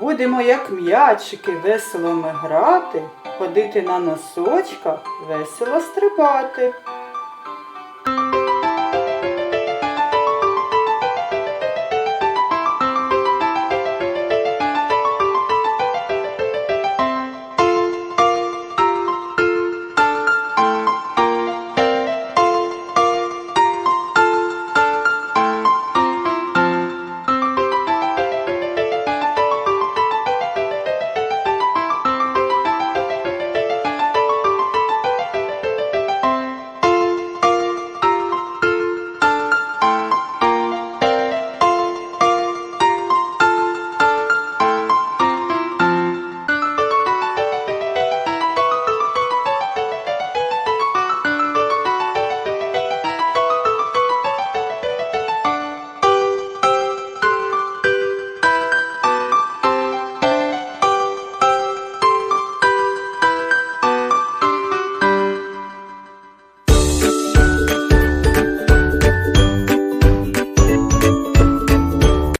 Будемо, як м'ячики, весело ми грати, ходити на носочках, весело стрибати.